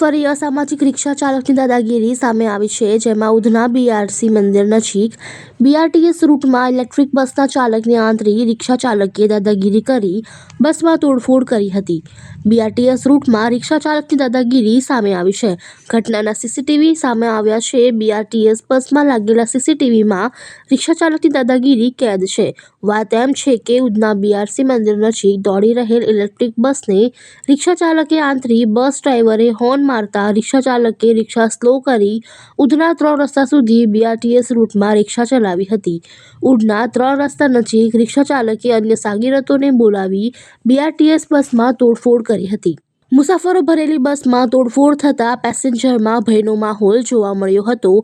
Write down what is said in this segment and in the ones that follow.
ફરી અસામાજિક રિક્ષા ચાલકની દાદાગીરી સામે આવી છે, જેમાં ઉધના બીઆરસી મંદિર નજીક બીઆરટીએસ રૂટમાં ઇલેક્ટ્રિક બસના ચાલકને આંતરી રિક્ષા ચાલકે દાદાગીરી કરી, બસમાં તોડફોડ કરી હતી. બીઆરટીએસ રૂટમાં રિક્ષા ચાલકની દાદાગીરી સામે આવી છે. ઘટનાના સીસીટીવી સામે આવ્યા છે. બીઆરટીએસ બસમાં લાગેલા સીસીટીવીમાં રિક્ષા ચાલકની દાદાગીરી કેદ છે. વાત એમ છે કે ઉધના બીઆરસી મંદિર નજીક દોડી રહેલ ઇલેક્ટ્રિક બસને રિક્ષા ચાલકે આંતરી બસ ડ્રાઈવરે હોર્ન મારતા રિક્ષા ચાલકે રિક્ષા સ્લો કરી ઉધના ત્રણ રસ્તા સુધી બીઆરટીએસ રૂટમાં રિક્ષા ચલાવી હતી. ઉધના ત્રણ રસ્તા નજીક રિક્ષા ચાલકે અન્ય સાગીરતોને બોલાવી બીઆરટીએસ બસમાં તોડફોડ કરી હતી. મુસાફરો ભરેલી બસમાં તોડફોડ થતાં પેસેન્જરમાં ભયનો માહોલ જોવા મળ્યો હતો.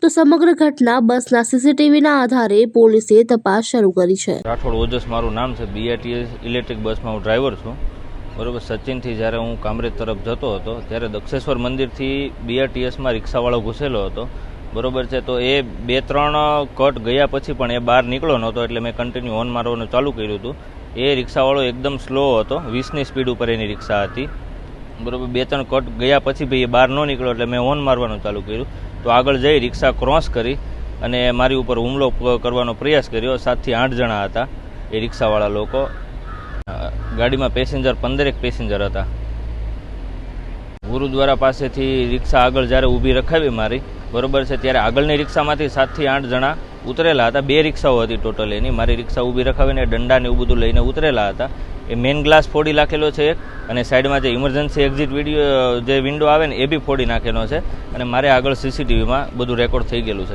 તો સમગ્ર ઘટના બસના સીસીટીવીના આધારે પોલીસે તપાસ શરૂ કરી છે. રાઠોડ ઓજસ, મારું નામ છે. બીઆરટીએસ ઇલેક્ટ્રિક બસમાં હું ડ્રાઈવર છું. બરોબર, સચિનથી જ્યારે હું કામરેજ તરફ જતો હતો, ત્યારે દક્ષેશ્વર મંદિરથી બીઆરટીએસમાં રિક્ષાવાળો ઘૂસેલો હતો. બરોબર છે, તો એ બે ત્રણ કટ ગયા પછી પણ એ બહાર નીકળ્યો નહોતો, એટલે મેં કન્ટિન્યુ હોર્ન મારવાનું ચાલુ કર્યું હતું. એ રિક્ષાવાળો એકદમ સ્લો હતો, વીસની સ્પીડ ઉપર એની રિક્ષા હતી. બરોબર, બે ત્રણ કટ ગયા પછી ભાઈ એ બહાર ન નીકળ્યો, એટલે મેં હોર્ન મારવાનું ચાલુ કર્યું. તો આગળ જઈ રિક્ષા ક્રોસ કરી અને મારી ઉપર હુમલો કરવાનો પ્રયાસ કર્યો. સાતથી આઠ જણા હતા એ રિક્ષાવાળા લોકો. ગાડીમાં પેસેન્જર, પંદરેક પેસેન્જર હતા. ગુરુદ્વારા પાસેથી રિક્ષા આગળ જ્યારે ઊભી રખાવી મારી, બરોબર છે, ત્યારે આગળની રિક્ષામાંથી સાતથી આઠ જણા ઉતરેલા હતા. બે રિક્ષાઓ હતી ટોટલ એની. મારી રિક્ષા ઊભી રખાવીને દંડા ને એવું બધું લઈને ઉતરેલા હતા. એ મેઇન ગ્લાસ ફોડી નાખેલો છે એક અને સાઈડમાં જે ઇમરજન્સી એક્ઝિટ વીડિયો જે વિન્ડો આવે ને, એ બી ફોડી નાખેલો છે અને મારે આગળ સીસીટીવીમાં બધું રેકોર્ડ થઈ ગયેલું છે.